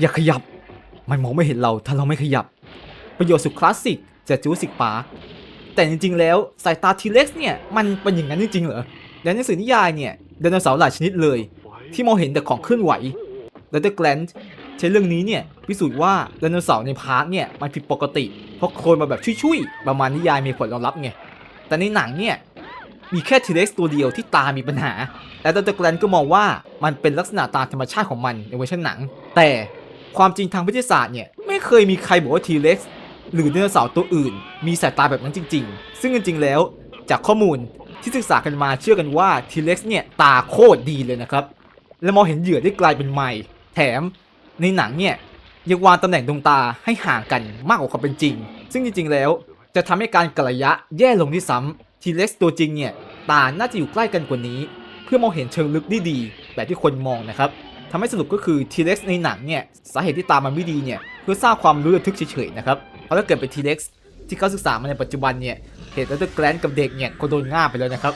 อย่าขยับ มันมองไม่เห็นเราถ้าเราไม่ขยับ ประโยชน์สุดคลาสสิกจากจูสิกปาร์แต่จริงๆ แล้วสายตาทีเล็กซ์เนี่ยมันเป็นอย่างนั้นจริงๆเหรอในหนังสือนิยายเนี่ยไดโนเสาร์หลายชนิดเลย ที่มองเห็นแต่ของเคลื่อนไหวและเดอะแกลนใช้เรื่องนี้เนี่ยพิสูจน์ว่าไดโนเสาร์ในพาร์ทเนี่ยมันผิดปกติ เพราะโคลนมาแบบชุยๆ ประมาณนิยายมีผลรองรับไง แต่ในหนังเนี่ยมีแค่ทีเล็กซ์ตัวเดียวที่ตามีปัญหาแต่ดรแกลนก็มองว่ามันเป็นลักษณะตามธรรมชาติของมันในเวอร์ชันหนัง แต่ ความจริงทางวิทยาศาสตร์เนี่ยไม่เคยมีใครบอกว่าทีเล็กซ์หรือไดโนเสาร์ตัวอื่น มีสายตาแบบนั้นจริง ๆ ซึ่งจริงๆแล้วจากข้อมูลที่ศึกษากันมาเชื่อกันว่าทีเล็กซ์เนี่ยตาโคตรดีเลยนะครับ และมองเห็นเหยื่อได้ไกลเป็นไมล์แถมในหนังเนี่ยยังวางตำแหน่งดวงตาให้ห่างกันมากกว่าความเป็นจริง ซึ่งจริงๆแล้วจะทำให้การกระยะแย่ลงที่ซ้ำทีเล็กซ์ตัวจริงเนี่ยตาน่าจะอยู่ใกล้กันกว่านี้ เพื่อมองเห็นเชิงลึกได้ดีแบบที่คนมองนะครับ ทำให้สรุปก็คือทีเล็กซ์ในหนังเนี่ยสาเหตุที่ตามมันไม่ดีเนี่ยเพื่อสร้างความรู้ระทึกเฉยๆนะครับเพราะถ้าเกิดเป็นทีเล็กซ์ที่เขาศึกษามาในปัจจุบันเนี่ยเหตุแล้วแกลนกับเด็กเนี่ยก็โดนง่าไปแล้วนะครับ